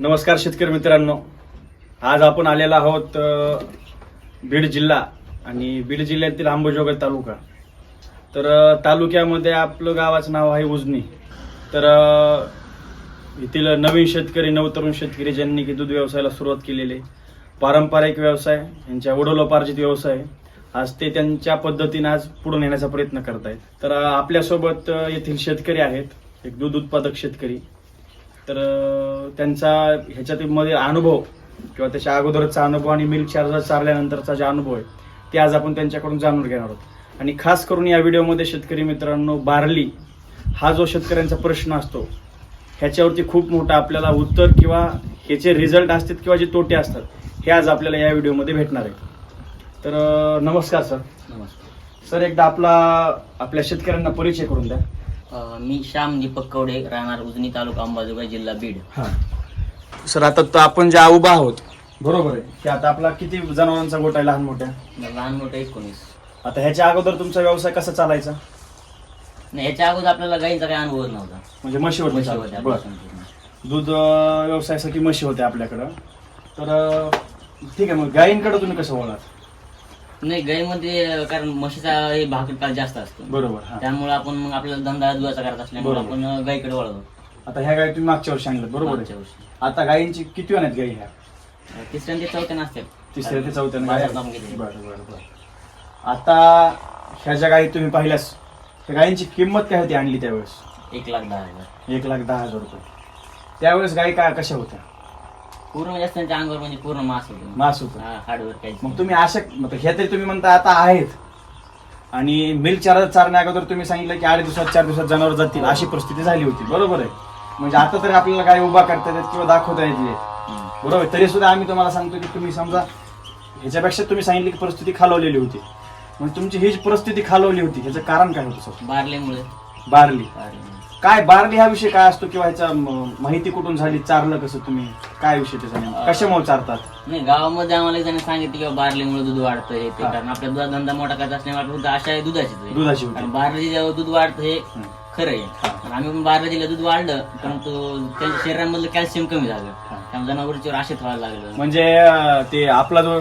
नमस्कार शेतकरी मित्रांनो. आज आपण आलेलो आहोत बीड जिल्हा आणि बीड जिल्ह्यातील अंबाजोगाई तालुका. तर तालुक्यामध्ये आपलं गावाचं नाव आहे उजनी. तर येथील नवीन शेतकरी नवतरुण शेतकरी ज्यांनी की दूध व्यवसायाला सुरुवात केलेली पारंपरिक व्यवसाय यांच्या वडोलोपार्जित व्यवसाय. आज ते त्यांच्या पद्धतीने आज पुढे नेण्याचा प्रयत्न करत आहेत तर आपल्यासोबत येथील शेतकरी आहेत एक दूध उत्पादक शेतकरी. तर त्यांचा ह्याच्यामध्ये अनुभव किंवा त्याच्या अगोदरचा अनुभव आणि मिल्क चार्जर चारल्यानंतरचा जे अनुभव आहे ते आज आपण त्यांच्याकडून जाणून घेणार आहोत. आणि खास करून या व्हिडिओमध्ये शेतकरी मित्रांनो बार्ली हा जो शेतकऱ्यांचा प्रश्न असतो ह्याच्यावरती खूप मोठं आपल्याला उत्तर किंवा ह्याचे रिझल्ट असतात किंवा जे तोटे असतात हे आज आपल्याला या व्हिडिओमध्ये भेटणार आहे. तर नमस्कार सर. नमस्कार. सर एकदा आपला आपल्या शेतकऱ्यांना परिचय करून द्या. अ, मी श्याम दीपक कवडे राहणार उजनी तालुका अंबाजोगाई जिल्हा बीड. हा. सर आता तर आपण ज्या उभा आहोत. बरोबर आहे. की आता आपला किती जनावरांचा गोटा आहे लहान मोठ्या? लहान मोठं एकोणीस. आता ह्याच्या अगोदर तुमचा व्यवसाय कसा चालायचा? नाही याच्या अगोदर आपल्याला गाईचा काही अनुभव नव्हता. म्हणजे म्हशीवर म्हशी. होत्या बरं. दूध अं, व्यवसायासाठी म्हशी होत्या आपल्याकडं. तर अं, ठीक आहे मग गायींकडे तुम्ही कसं वळात? नाही गाईमध्ये अ, कारण म्हशीचा हे भाकरी काल जास्त असतो. बरोबर हा. त्यामुळे आपण मग आपल्याला धंदा दुधाचा करत असल्यामुळे बरोबर. आपण अ, गाईकडे वळलो आता ह्या गायी तुम्ही मागच्या वर्षी आणलं बरोबर मागच्या आहे वर्षी. आता गायींची किती आहेत गायी ह्या? अ, तिसऱ्या आणि ते चौथ्या नसतात तिसऱ्या ते चौथ्या. बरं बरं बरं. आता ह्या ज्या गायी तुम्ही पाहिल्यास त्या गायींची किंमत काय होती आणली त्यावेळेस? एक लाख दहा हजार. एक लाख दहा हजार रुपये. त्यावेळेस गायी काय कशा होत्या? पूर्ण म्हणजे असं त्यांच्या अंगावर म्हणजे पूर्ण मास होतो. मास होतं. काही मग तुम्ही अशा मग ह्या तरी तुम्ही म्हणता आता आहेत. आणि मिल्क चार चारण्या अगोदर तुम्ही सांगितलं की आठ दिवसात चार दिवसात जनावर जातील अशी परिस्थिती झाली होती. बरोबर आहे. म्हणजे आता तरी आपल्याला काय उभा करता येत किंवा दाखवता येते हम्म. बरोबर. तरी सुद्धा आम्ही तुम्हाला सांगतो की तुम्ही समजा ह्याच्यापेक्षा तुम्ही सांगितली की परिस्थिती खालवलेली होती. मग तुमची ही जी परिस्थिती खालवली होती ह्याचं कारण काय होतं सर? बारलेमुळे. बारली. काय बारली हा विषय काय असतो किंवा ह्याचा म- माहिती कुठून झाली चारलं कसं तुम्ही काय विषय त्याचा नेमका? कशामुळे चारतात नाही गावामध्ये आम्हाला एक जणांनी सांगितलं की बारलीमुळे दूध वाढतं हे ते हा. कारण आपल्या दुधा धंदा मोठा करत असल्यामुळे दूध आशा आहे दुधाचीच आहे. दुधाची होती कारण बारली जेव्हा दूध वाढतं हे. खरं आहे आम्ही पण बारला दिलं दूध वाढलं परंतु त्यांच्या शरीरामधलं कॅल्शियम कमी झालं. त्यामुळे जनावरच्यावर आशेत व्हायला लागलं म्हणजे अं, ते आपला जो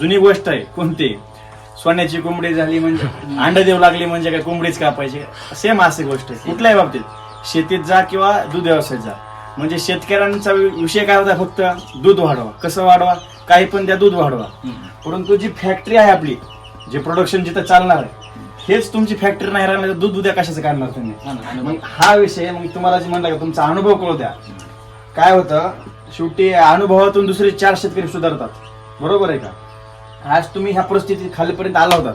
जुनी गोष्ट आहे कोणती सोन्याची कोंबडी झाली म्हणजे अंड देऊ लागली म्हणजे काय कोंबडीच कापायची? सेम अशी गोष्ट आहे. कुठल्याही बाबतीत. शेतीत जा किंवा दूध व्यवसायात जा. म्हणजे शेतकऱ्यांचा विषय काय होता फक्त? दूध वाढवा. कसं वाढवा? काही पण द्या दूध वाढवा. परंतु जी फॅक्टरी आहे आपली जे प्रोडक्शन जिथं चालणार आहे हेच तुमची फॅक्टरी नाही राहणार दूध उद्या कशाचं काढणार तुम्ही? हा. मग हा विषय मग तुम्हाला जे म्हणलं का तुमचा अनुभव कळू द्या. काय होतं शेवटी अनुभवातून दुसरे चार शेतकरी सुधारतात. बरोबर आहे का? आज तुम्ही ह्या परिस्थितीत खालीपर्यंत आला होता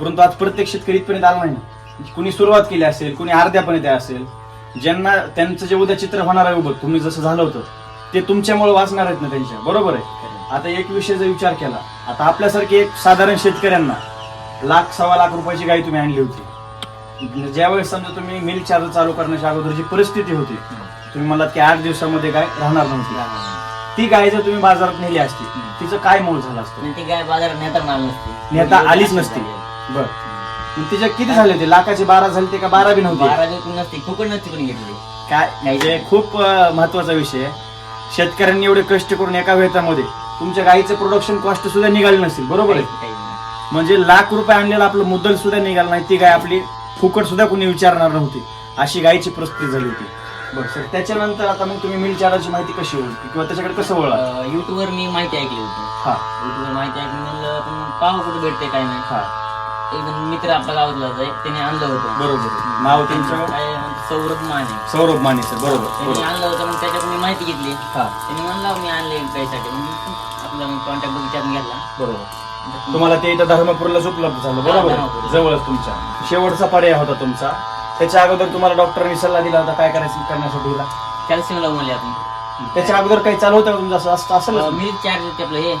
परंतु आज प्रत्येक शेतकरी इथपर्यंत आला नाही. कुणी सुरुवात केली असेल कुणी अर्ध्यापर्यंत असेल ज्यांना त्यांचं जे उद्या चित्र होणार आहे उभं तुम्ही जसं झालं होतं ते तुमच्यामुळे वाचणार आहेत ना त्यांच्या. बरोबर आहे? आता एक विषय जर विचार केला आता आपल्यासारखे एक साधारण शेतकऱ्यांना लाख सव्वा लाख रुपयाची गाई तुम्ही आणली होती. ज्यावेळेस समजा तुम्ही मिल्क चार्जर चालू करण्याच्या अगोदरची परिस्थिती होती तुम्ही मला की आठ दिवसामध्ये गाय राहणार नव्हती. ती गाय जर तुम्ही बाजारात नेली असती तिचं काय मोल झालं असतं? आणि ती काय बाजारात नेता माल नसते. नेता आलीच नसती. बर. मग तिच्या किती झाले होते? लाखाचे बारा झाले ते का बारा बी नव्हते? बारा नसते फुकट नसते कोणी घेतली. काय? म्हणजे खूप अं, महत्त्वाचा विषय आहे. शेतकऱ्यांनी एवढे कष्ट करून एका वेतामध्ये तुमच्या गाईचं प्रोडक्शन कॉस्ट सुद्धा निघाले नसतील बरोबर आहे? काही नाही. म्हणजे लाख रुपये आणलेलं आपलं मुद्दल सुद्धा निघालं नाही ती गाय आपली फुकट सुद्धा कोणी विचारणार नव्हती. अशी गायची परिस्थिती झाली होती. बरं सर. त्याच्यानंतर आता मग तुम्ही मिल चाराची माहिती कशी होईल? किंवा त्याच्याकडे कसं अं, युट्यूबवर मी माहिती ऐकली होती. हा. युट्यूबवर माहिती ऐकून म्हणलं आपण पाहू कुठे भेटते काय नाही. हा. एकदम मित्र आपल्या गावातलाच आहे त्याने आणलं होतं. बरोबर. नाव त्यांचं? काय सौरभ माने. सौरभ माने सर. बरोबर त्यांनी बरोबर. आणलं होतं मग त्याच्याकडून मी माहिती घेतली. हा. त्यांनी म्हणलं मी आणले काहीसाठी म्हणजे आपला कॉन्टॅक्ट विचारून घेतला बरोबर. तुम्हाला ते इथं धर्मपूरलाच उपलब्ध झालं बरोबर? धर्मपूर. जवळच तुमच्या. शेवटचा पर्याय होता तुमचा. त्याच्या अगोदर तुम्हाला डॉक्टरने सल्ला दिला होता काय करायचं करण्यासाठी? कॅल्शियम लावून म्हणले आपण. त्याच्या अगोदर काही चालू होतं का तुमचं असं असं असेल मिल्क चार्ज आपलं हे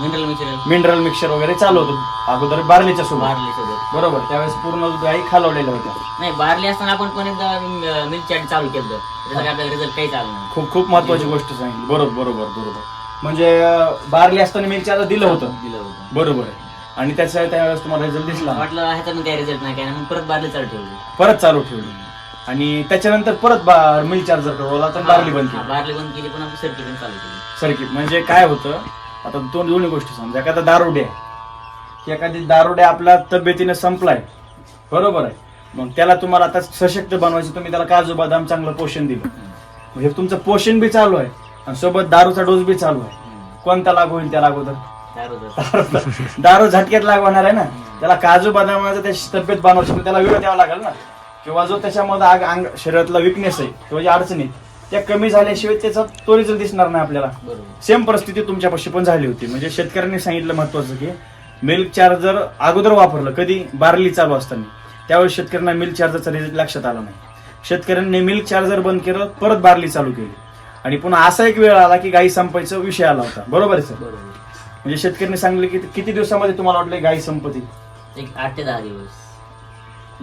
मिनरल मिक्सर मिनरल मिक्सर वगैरे चालू होतं. अगोदर बारलीच्या सोबत. बारली सोबत. बरोबर. त्यावेळेस पूर्ण गाई खालवलेल्या होत्या. नाही बारली असताना आपण पण एकदा मिल्क चार्ज चालू केलं त्याचा आपल्याला रिझल्ट काही चालू नाही खूप खूप महत्वाची गोष्ट सांगितली. बरोबर बरोबर बरोबर. म्हणजे बारली असताना मिरच्याला दिलं होतं. दिलं होतं. बरोबर आहे. आणि त्याच्या त्यावेळेस तुम्हाला रिझल्ट दिसला वाटलं ह्याचा पण काही रिझल्ट नाही काय नाही. मग परत बारली चालू ठेवली. परत चालू ठेवली. आणि त्याच्यानंतर परत मिल चार्जर कडवला तर बारली बंद हा, केली बारली बंद केली पण सर्किट पण चालू केली. सर्किट म्हणजे काय होतं आता दोन दोन्ही गोष्टी समजा. एखादा दारुडे आहे. की एखादी दारुडे आपल्या तब्येतीने संपलाय. बरोबर आहे. मग त्याला तुम्हाला आता सशक्त बनवायचं तुम्ही त्याला काजू बदाम चांगलं पोषण दिलं. म्हणजे तुमचं पोषण बी चालू आहे. आणि सोबत दारूचा डोस बी चालू आहे. हम्म. कोणता लागू होईल त्याला अगोदर दारू झटक्यात लागवणार आहे ना? त्याला काजू बदामाचं त्याची तब्येत बनवायची पण त्याला वेळ द्यावा लागेल ना? किंवा जो त्याच्यामध्ये आग अंग शरीरातला विकनेस आहे किंवा ज्या अडचणी त्या कमी झाल्याशिवाय त्याचा तो रिझल्ट दिसणार नाही आपल्याला. सेम परिस्थिती तुमच्यापाशी पण झाली होती. म्हणजे शेतकऱ्यांनी सांगितलं महत्वाचं की मिल्क चार्जर अगोदर वापरलं. कधी? बारली चालू असताना. त्यावेळेस शेतकऱ्यांना मिल्क चार्जरचा रिझल्ट लक्षात आला नाही. शेतकऱ्यांनी मिल्क चार्जर बंद केलं परत बारली चालू केली. आणि पुन्हा असा एक वेळ आला की गाई संपायचा विषय आला होता. बरोबर आहे सर? म्हणजे शेतकऱ्यांनी सांगले की किती दिवसामध्ये तुम्हाला वाटलं गाई संपती? एक आठ ते दहा दिवस.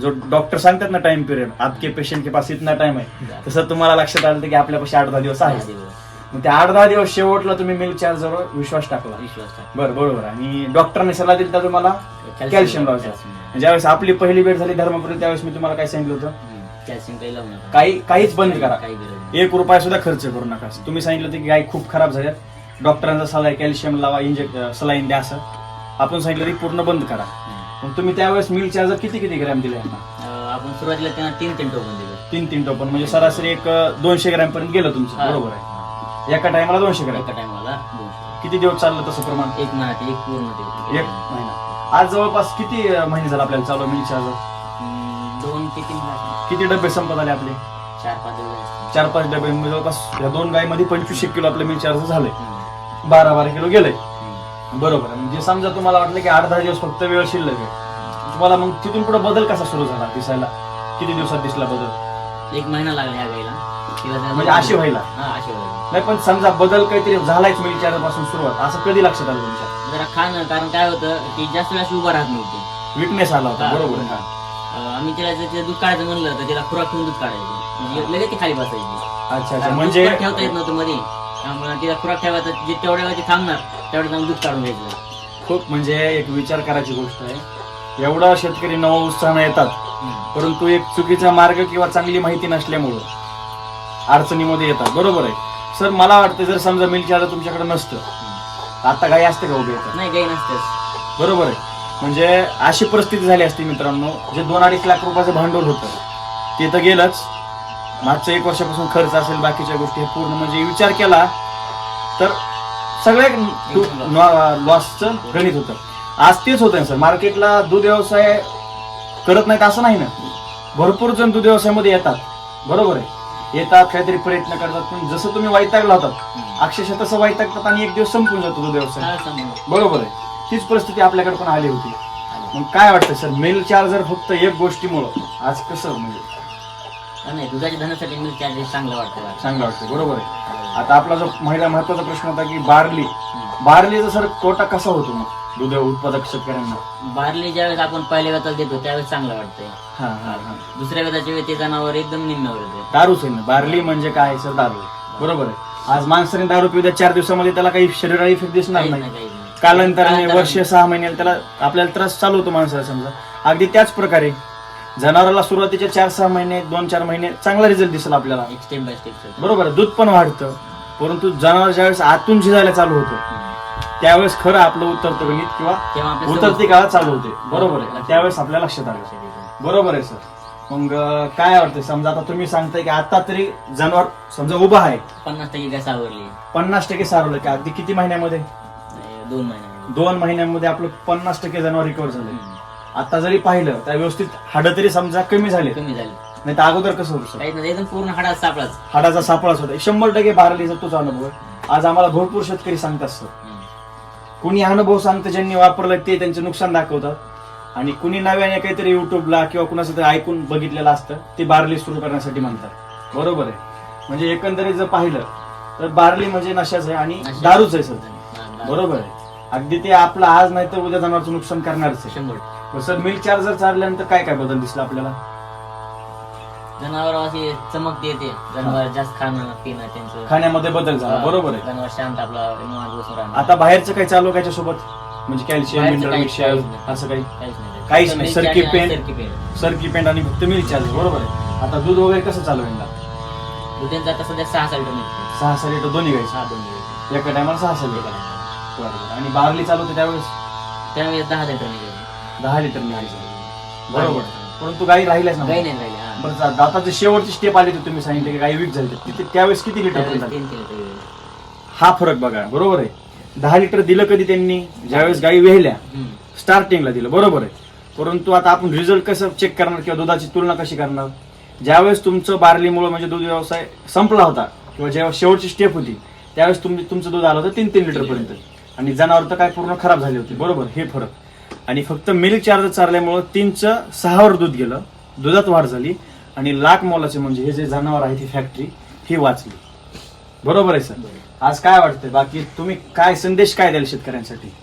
जो डॉक्टर सांगतात ना टाइम पिरियड आपके पेशंट के पास इतना टाइम आहे. तसं तुम्हाला लक्षात आलं की आपल्यापाशी आठ दहा दिवस दहा आहे दिवस. मग त्या आठ दहा दिवस शेवटला तुम्ही मिल्क चार्जरवर विश्वास टाकला. विश्वास टाक बरं बरोबर आणि डॉक्टरने सल्ला दिला तर तुम्हाला कॅल्शियम कॅल्शियम लावायचं. कॅल्शियम. ज्यावेळेस आपली पहिली भेट झाली धर्मपुरी त्यावेळेस मी तुम्हाला काय सांगितलं होतं? हम्म. कॅल्शियम काही लावू नका. काही काहीच बंद करा. काही गरज नाही. एक रुपया सुद्धा खर्च करू नका. तुम्ही सांगितलं होतं की गाय खूप खराब झाल्यात. डॉक्टरांचा सल्ला आहे कॅल्शियम लावा इंजेक्ट सलाईन द्या असं. आपण सांगितलं की पूर्ण बंद करा. मग तुम्ही त्यावेळेस मिल्क चार्जर किती किती ग्रॅम दिले यांना? आपण सुरुवातीला त्यांना तीन तीन टोकन दिलं. तीन तीन टोपन म्हणजे सरासरी एक दोनशे ग्रॅम पर्यंत गेलं तुमचं. बरोबर आहे. एका टायमाला दोनशे ग्रॅम एका टायमाला दोनशे किती दिवस चाललं तसं प्रमाण? एक महिना ते एक पूर्ण ते. एक महिना. आज जवळपास किती अं, महिने झाले आपल्याला चालू मिल्क चार्जर हम्म, दोन ते तीन महिने. किती डबे संपत आले आपले? चार पाच दिवस असतील. चार पाच डबे. म्हणजे जवळपास या दोन गायमध्ये पंचवीस एक किलो आपलं मिल चार्ज झालंय. हम्म. बारा बारा किलो गेलंय हम्म. बरोबर. आहे. म्हणजे समजा तुम्हाला वाटलं की आठ दहा दिवस फक्त वेळ शिल्लक आहे. तुम्हाला मग तिथून पुढे बदल कसा सुरू झाला दिसायला? किती दिवसात दिसला बदल? एक महिना लागला ह्या गाईला. तिला जरा- म्हणजे अशी व्हायला. हा अशी व्हायला. नाही पण समजा बदल काहीतरी झालायच मिल चार्जपासून सुरुवात. असं कधी लक्षात आलं तुमच्या? जरा खाणं कारण काय होतं की जास्त वेळा अशी उभा राहत नव्हती. विकनेस आला होता. बरोबर. आहे. अं, आम्ही तिला जर तिला दूध काढायचं म्हणलं तर तिला खुराक ठेवून दूध काढायचं. म्हणजे लगेच ती खाली बसायची. अच्छा अच्छा. कारण म्हणजे दूध पण ठेवता येत नव्हतं मध्ये त्यामुळे तिला खुराक ठेवायचं जे तेवढ्या वेळा ती थांबणार तेवढ्या जाऊन दूध काढून घ्यायचं. खूप म्हणजे एक विचार करायची गोष्ट आहे. एवढा शेतकरी नवा उत्साहानं येतात. परंतु एक चुकीचा मार्ग किंवा चांगली माहिती नसल्यामुळं अडचणीमध्ये येतात. बरोबर आहे. सर मला वाटतं जर समजा मिल चार्जर तुमच्याकडे नसतं. आता गाई असते का उभे येतात नाही गाई नसतेच. बरोबर आहे. म्हणजे अशी परिस्थिती झाली असती मित्रांनो जे दोन अडीच लाख रुपयाचं भांडवल होतं ते तर गेलंच. मागच्या एक वर्षापासून खर्च असेल बाकीच्या गोष्टी हे पूर्ण म्हणजे विचार केला तर सगळ्या लॉसचं गणित होतं. आज तेच होतं सर मार्केटला दूध व्यवसाय करत नाहीत असं नाही ना. भरपूर जण दूध व्यवसायामध्ये येतात. बरोबर आहे. येतात काहीतरी प्रयत्न करतात पण जसं तुम्ही वैतागला होतात. अक्षरशः तसं वैतागतात आणि एक दिवस संपून जातो दूध व्यवसाय. बरोबर आहे. तीच परिस्थिती आपल्याकडे पण आली होती. मग काय वाटतं सर मेल चार्जर फक्त एक गोष्टीमुळं? आज कसं म्हणजे? नाही दुधाच्या धनासाठी मिल्क चार्जेस चांगलं वाटतं. चांगलं वाटतं बरोबर आहे. आता आपला जो महिला महत्त्वाचा प्रश्न होता की बार्ली. बार्लीचा सर तोटा कसा होतो मग दूध उत्पादक शेतकऱ्यांना? बारली ज्यावेळेस आपण पहिल्या वेताला देतो त्यावेळेस चांगलं वाटतंय. हा हा हा. दुसऱ्या वेताच्या वेळी ते जनावर एकदम निम्म्यावर येते दारूच आहे ना बार्ली म्हणजे काय सर? दारू. बरोबर आहे. आज माणसाने दारू पिऊ चार दिवसामध्ये त्याला काही शरीराला इफेक्ट दिसणार नाही. नाही, नाही. कालांतराने- वर्ष सहा महिन्याला त्याला आपल्याला त्रास चालू होतो माणसाला समजा. अगदी त्याच प्रकारे जनावराला सुरुवातीच्या चार सहा महिने दोन चार महिने चांगला रिझल्ट दिसेल आपल्याला. एक स्टेप बाय स्टेप बरोबर आहे, दूध पण वाढतं परंतु जनावर ज्यावेळेस आतून झिजायला चालू होतं त्यावेळेस खरं आपलं उतरतं गणित किंवा तेव्हा आपल्या उतरती काळात चालू होते. बरोबर आहे त्यावेळेस आपल्या लक्षात आलं. बरोबर आहे सर. मग अं, काय वाटतं समजा आता तुम्ही सांगताय की आता तरी जनावर समजा उभं आहे. पन्नास टक्के गॅस आवरली. पन्नास टक्के सारवलं की? अगदी किती महिन्यामध्ये? दोन महिन्यामध्ये. दोन महिन्यामध्ये आपलं पन्नास टक्के जनावर रिकवर झाले हम्म. आता जरी पाहिलं तर व्यवस्थित हाडं तरी समजा कमी झाले कमी झाली नाही तर अगोदर कसं होतं सर? नाही एकदम पूर्ण हाडात सापडाच हाडाचा सापळाच होता. शंभर टक्के बारालीचा तोच अनुभव आहे. आज आम्हाला भरपूर शेतकरी सांगतात सर. कुणी अनुभव सांगतं ज्यांनी वापरलं ते त्यांचं नुकसान दाखवतात. आणि कुणी नव्याने काहीतरी युट्यूबला किंवा कुणाचं तरी ऐकून बघितलेलं असतं ते बारली सुरू करण्यासाठी म्हणतात. बरोबर आहे. म्हणजे एकंदरीत जर पाहिलं तर बारली म्हणजे नशाच आहे आणि दारूच आहे सर. बरोबर आहे. अगदी ते आपलं आज नाही तर उद्या जनावरचं नुकसान करणारच आहे. शंभर सर मिल्क चार्जर चालल्यानंतर काय काय बदल दिसला आपल्याला? जनावर अशी चमक येते जनावर जास्त खाणं पिणं त्यांचं. खाण्यामध्ये बदल झाला. बरोबर आहे. जनावर शांत आपला निवांत बसून राहणं. आता बाहेरचं काही चालू आहे सोबत म्हणजे कॅल्शियम बाहेरचं मिनरल काहीच- मिक्सर काहीच नाही. असं काही? काहीच नाही. काहीच फक्त नाही. मिल्क सरकी. आणि सरकी पेंट. सरकी पेंट आणि फक्त मिल्क चार्जर बरोबर आहे. आता दूध वगैरे कसं चालू आहे यांना? दुधांचा आता सध्या सहा साल निघतो सहा सहा लिटर दोन्ही गायचं सहा दोन लिटर एका टायमाला सहा सहा लिटर. बरोबर. आणि बारली चालू होते त्यावेळेस? त्यावेळेस दहा लिटर निघाले. दहा लिटर बरोबर. परंतु गाई राहिल्याच ना काही नाही राहिले हा. बरं जा- दाताची शेवटची स्टेप आली होती तुम्ही सांगितले की गाई वीक झाली तिथे त्यावेळेस किती लिटर तीन तीन. हा फरक बघा बरोबर आहे. दहा लिटर दिलं कधी त्यांनी? ज्यावेळेस गाई वेहल्या हम्म. स्टार्टिंगला दिलं बरोबर आहे. परंतु आता आपण रिझल्ट कसं चेक करणार किंवा दुधाची तुलना कशी करणार? ज्यावेळेस तुमचं बारलीमुळे म्हणजे दूध व्यवसाय संपला होता किंवा जेव्हा शेवटची स्टेप होती त्यावेळेस तुम्ही तुमचं दूध आलं होतं तीन तीन लिटर. पर्यंत. आणि जनावर तर काय पूर्ण खराब झाले होते बरोबर हे फरक. आणि फक्त मिल्क चार्जर चारल्यामुळं तीनचं सहावर दूध गेलं. दुधात वाढ झाली. आणि लाख मोलाचे म्हणजे हे जे जनावर आहे ती फॅक्टरी ही वाचली. बरोबर आहे सर? आज काय वाटतंय? बाकी तुम्ही काय संदेश काय द्याल शेतकऱ्यांसाठी?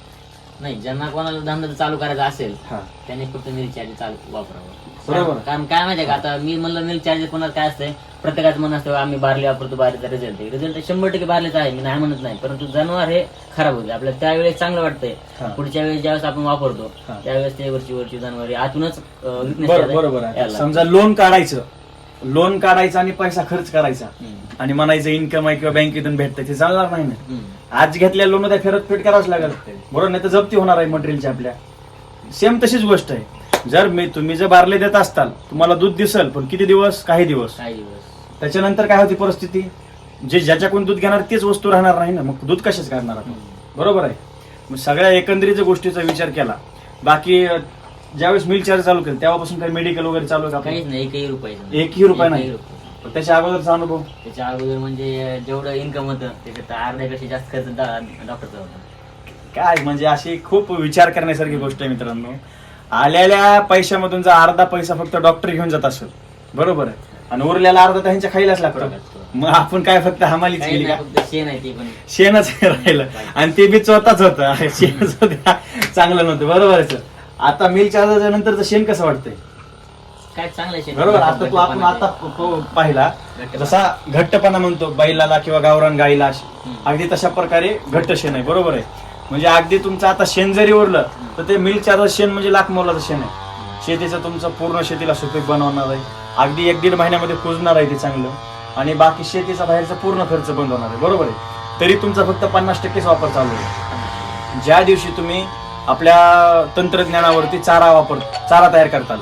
नाही ज्यांना कोणाला धंदा चालू करायचा असेल हा. त्याने फक्त मिल्क चार्जर चालू वापरावं. बरोबर. कारण काय माहितीये का आता मी म्हणलं मिल्क चार्जर कोणाला काय असतंय? प्रत्येकाचं म्हणणं असतं आम्ही बारली वापरतो बारलीचा रिझल्ट रिझल्ट शंभर टक्के बारलीचा आहे मी नाही म्हणत नाही. परंतु जनावर हे खराब होते. आपल्याला त्यावेळेस चांगलं. वाटतंय. पुढच्या वेळेस ज्यावेळेस आपण वापरतो. त्यावेळेस ते वरची वरची जनावर आतूनच बरोबर आहे समजा लोन काढायचं. लोन काढायचं आणि पैसा खर्च करायचा. हम्म. आणि म्हणायचं इन्कम आहे किंवा बँकेतून भेटतं ते चालणार नाही ना. हम्म. आज घेतल्या लोन त्या फेरत फेट करावंच लागेल. बरोबर नाही तर जप्ती होणार आहे मटेरियलची आपल्या. सेम तशीच गोष्ट आहे. जर मी तुम्ही जर बारले देत असताल तुम्हाला दूध दिसल पण किती दिवस? काही दिवस. काही दिवस. त्याच्यानंतर काय होती परिस्थिती? जे ज्याच्याकडून दूध घेणार तीच वस्तू राहणार नाही ना. मग दूध कशाच करणार आपण? बरोबर आहे. मग सगळ्या एकंदरीत गोष्टीचा विचार केला. बाकी अं, ज्यावेळेस मिल चार्ज चालू केलं तेव्हापासून काही मेडिकल वगैरे चालू आहे का आपलं? नाही एकही रुपये एकही रुपया नाही. रुपये. पण त्याच्या अगोदरचा अनुभव? त्याच्या अगोदर म्हणजे जेवढं इन्कम होतं त्याच्यात अर्ध्यापेक्षा जास्त खर्च डॉक्टरचा होता काय म्हणजे अशी खूप विचार करण्यासारखी गोष्ट आहे मित्रांनो. आलेल्या पैशामधून जर अर्धा पैसा फक्त डॉक्टर घेऊन जात असेल बरोबर आहे. आणि उरलेला अर्धा त्यांच्या खाईलाच लागतो. मग आपण काय फक्त हमालीच केली का? शेण आहे ते पण. शेणच राहिलं. आणि ते बी स्वतःच होतं. शेणच होतं चांगलं नव्हतं. बरोबर आहे sir. आता मिल चार्जरच्या नंतरचं शेण कसं वाटतंय? काय चांगलं आहे शेण? बरोबर. आता तू आपण आता पाहिला. जसा घट्टपणा म्हणतो बैलाला किंवा गावरान गाईला अगदी तशा प्रकारे घट्ट शेण आहे. बरोबर आहे. म्हणजे अगदी तुमचं आता शेण जरी उरलं तर ते मिल्कच्या शेण म्हणजे लाख मोलाचं शेण आहे. शेतीचं तुमचं पूर्ण शेतीला सुपीक बनवणार आहे. अगदी एक दीड महिन्यामध्ये कुजणार आहे ते चांगलं. आणि बाकी शेतीचा बाहेरचा पूर्ण खर्च बंद होणार आहे. बरोबर आहे? तरी तुमचा फक्त पन्नास टक्केच वापर चालू आहे. ज्या दिवशी तुम्ही आपल्या तंत्रज्ञानावरती चारा वापर चारा तयार करताल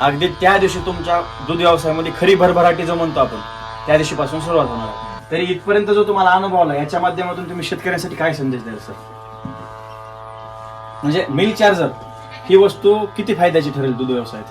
अगदी त्या दिवशी तुमच्या दूध व्यवसायामध्ये खरी भरभराटी जो म्हणतो आपण. त्या दिवशीपासून सुरुवात होणार आहे. तरी इथपर्यंत जो तुम्हाला अनुभव आला याच्या माध्यमातून तुम्ही शेतकऱ्यांसाठी काय संदेश द्याल सर? म्हणजे मिल चार्जर ही वस्तू किती फायद्याची ठरेल दूध व्यवसायात?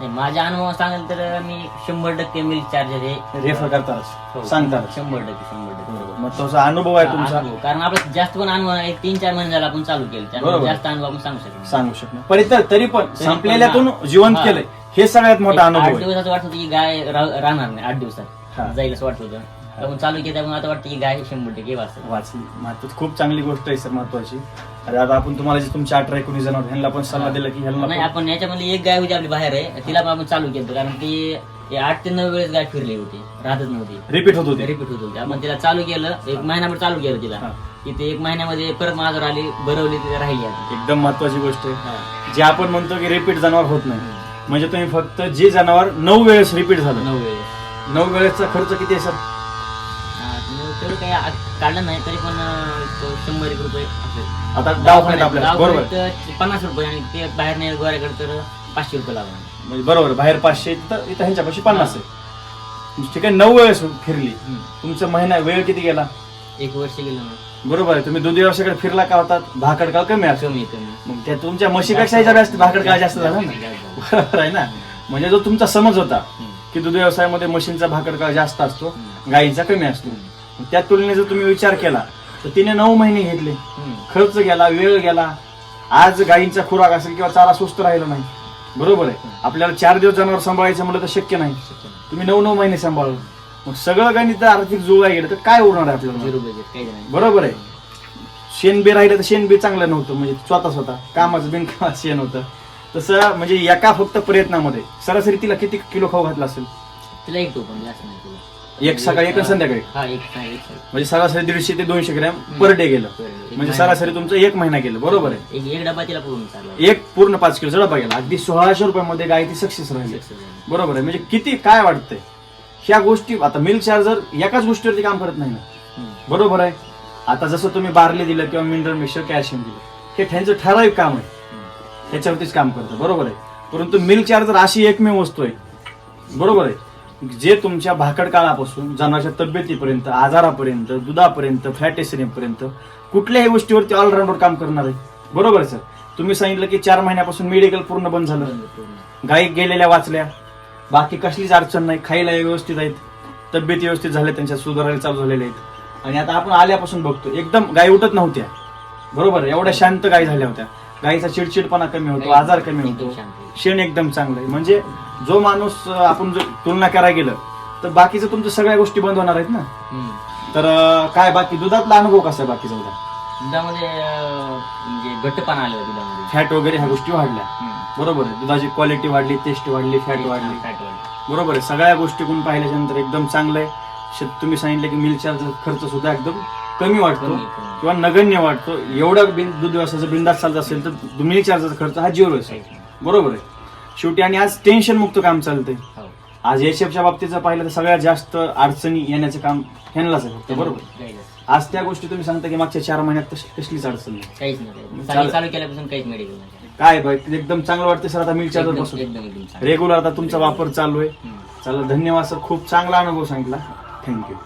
नाही, माझ्या अनुभव सांगाल तर मी शंभर टक्के मिल्क चार्जर हे रेफर हो, करताच सांगतात शंभर टक्के शंभर टक्के. मग तसा अनुभव आहे तुमचा. अनुभव. कारण आपला जास्त पण अनुभव नाही तीन चार महिने झाला आपण चालू केलं. त्यामुळे बरोबर. जास्त अनुभव आपण सांगू शकतो. सांगू शकणार पण तर तरी पण पण संपलेल्यातून हा. जिवंत हा. केलंय. हे सगळ्यात मोठा अनुभव आठ आहे. दिवसाचं वाटत होतं की गाय रा- राहणार नाही आठ हा. दिवसात जाईल असं वाटत होतं. आपण चालू केलं त्यामुळे आता वाटतं की गाय शंभर टक्के वाचत वाचली. महत्वाची खूप चांगली गोष्ट आहे सर महत्वाची. अरे आता आपण तुम्हाला जे तुमच्या अठरा एकोणीस जण ह्यांना पण सल्ला दिला की ह्यांना नाही पण- आपण याच्यामध्ये एक गाय होती आपली बाहेर आहे तिला पण आपण चालू केलं कारण ती ती आठ ते नऊ वेळेस गाय फिरली होती राहतच नव्हती. रिपीट होत होते. रिपीट होत होती. आपण तिला चालू केलं एक महिनाभर चालू केलं तिला. हा. तिथे एक महिन्यामध्ये परत माझ्यावर आली भरवली तिथे राहिली आता. एकदम महत्वाची गोष्ट आहे. हा. जे आपण म्हणतो की रिपीट जनावर होत नाही. म्हणजे तुम्ही फक्त जे जनावर नऊ वेळेस रिपीट झालं. नऊ वेळेस. नऊ वेळेसचा खर्च किती आहे सर? तेवढं काही आ- काढलं नाही तरी पण अं, शंभर एक रुपये असेल. आता दवाखान्यात आपल्याला. बरोबर. दवाखान्यात पन्नास रुपये आणि ते बाहेर नाही गोऱ्याकडे तर पाचशे रुपये लागणार. म्हणजे बरोबर बाहेर पाचशे इथं इथं ह्यांच्यापाशी पन्नास आहे. ठीक आहे नऊ वेळेस फिरली. तुमचा महिना वेळ किती गेला? एक वर्ष गेलं ना. बरोबर आहे. तुम्ही दूध व्यवसायाकडे फिरला का होतात भाकड काळ कमी असतो. कमी कमी. मग त्या तुमच्या म्हशीपेक्षा ह्याच्या जास्त भाकड काळ जास्त झाला ना. बरोबर आहे ना. म्हणजे जो तुमचा समज होता हम्म. की दूध व्यवसायामध्ये म्हशींचा भाकड काळ जास्त असतो हम्म. गायींचा कमी असतो. त्या तुलनेत जर तुम्ही विचार केला तर तिने नऊ महिने घेतले. खर्च गेला वेळ गेला. आज गायींचा खुराक असेल किंवा चारा सुस्त राहिला नाही. बरोबर आहे. आपल्याला चार दिवस जनावर सांभाळायचं म्हणलं तर शक्य नाही. तुम्ही नऊ नऊ महिने सांभाळलं मग सगळं गणित आर्थिक जुळवाय गेलं तर काय उरणार आहे आपल्याला? बरोबर आहे. शेण बी राहिलं तर शेण बी चांगलं नव्हतं म्हणजे स्वतः स्वतः. कामाचं बिनकामाचं शेण होतं. तसं म्हणजे एका फक्त प्रयत्नामध्ये. सरासरी तिला किती किलो खाऊ घातला असेल? तिला एक पण जास्त नाही. तिला एक सकाळी एक संध्याकाळी. हा एक एक सकाळी. म्हणजे सरासरी दीडशे ते दोनशे ग्रॅम पर डे गेलं. म्हणजे सरासरी तुमचं एक महिना गेलं बरोबर आहे? एक एक डबा तिला पूर्ण चालला. एक पूर्ण पाच किलो डबा गेला अगदी सोळाशे रुपयामध्ये गाय ती सक्सेस राहिली. बरोबर आहे. म्हणजे किती काय वाटतंय? ह्या गोष्टी आता मिल्क चार्जर एकाच गोष्टीवरती काम करत नाही ना. बरोबर आहे? आता जसं तुम्ही बार्ली दिलं किंवा मिनरल मिक्सर कॅल्शियम दिलं. हे त्यांचं ठराविक काम आहे. त्याच्यावरतीच काम करतं. बरोबर आहे? परंतु मिल्क चार्जर अशी एकमेव वस्तू आहे बरोबर आहे? जे तुमच्या भाकड काळापासून जनावरच्या तब्येतीपर्यंत आजारापर्यंत दुधापर्यंत फॅट पर्यंत कुठल्याही गोष्टीवरती ऑलराऊंडर काम करणार आहे. बरोबर सर. तुम्ही सांगितलं की चार महिन्यापासून मेडिकल पूर्ण बंद झालं. गायी गेलेल्या वाचल्या. बाकी कसलीच अडचण नाही. खायला व्यवस्थित आहेत. तब्येती व्यवस्थित झाल्या त्यांच्या सुधारायला चालू झालेल्या आहेत. आणि आता आपण आल्यापासून बघतो एकदम गायी उठत नव्हत्या. बरोबर? एवढ्या शांत गायी झाल्या होत्या. गायीचा चिडचिडपणा कमी होतो आजार कमी होतो. शेण एकदम चांगलं आहे. म्हणजे जो माणूस आपण जर तुलना करायला गेलं तर बाकीचं तुमच्या सगळ्या गोष्टी बंद होणार आहेत ना. तर काय बाकी? दुधातला अनुभव कसा आहे बाकीचा दुधामध्ये अं, म्हणजे घट्टपणा आलं दुधामध्ये. फॅट वगैरे ह्या गोष्टी वाढल्या. बरोबर आहे. दुधाची क्वालिटी वाढली टेस्ट वाढली फॅट वाढली. फॅट वाढली. बरोबर आहे. सगळ्या गोष्टी कोण पाहिल्याच्या नंतर एकदम चांगलं आहे. शेत तुम्ही सांगितलं की चार्जर खर्च सुद्धा एकदम कमी वाटतो कमी, कमी. किंवा नगण्य वाटतो एवढं बिन दूध व्यवसायाचा बिंदास चालत असेल तर चार्जरचा खर्च हा झिरो आहे. बरोबर आहे. शेवटी आणि आज टेन्शन मुक्त काम चालतंय हो. आज एशएफच्या बाबतीचं पाहिलं तर सगळ्यात जास्त अडचणी येण्याचं काम ह्यांनाच आहे फक्त बरोबर. आज त्या गोष्टी तुम्ही सांगता की मागच्या चार महिन्यात कसलीच अडचण नाही काहीच नाही काहीच नाही. चालेल. चालू चालू केल्यापासून काहीच मेडिकल नाही काय बाई एकदम चांगलं वाटतं सर आता मिल्क चार्जर एकदम पासून एकदम एकदम चांगलं. रेग्युलर आता तुमचा वापर चालू आहे हम्म. चला धन्यवाद सर खूप चांगला अनुभव सांगितला थँक्यू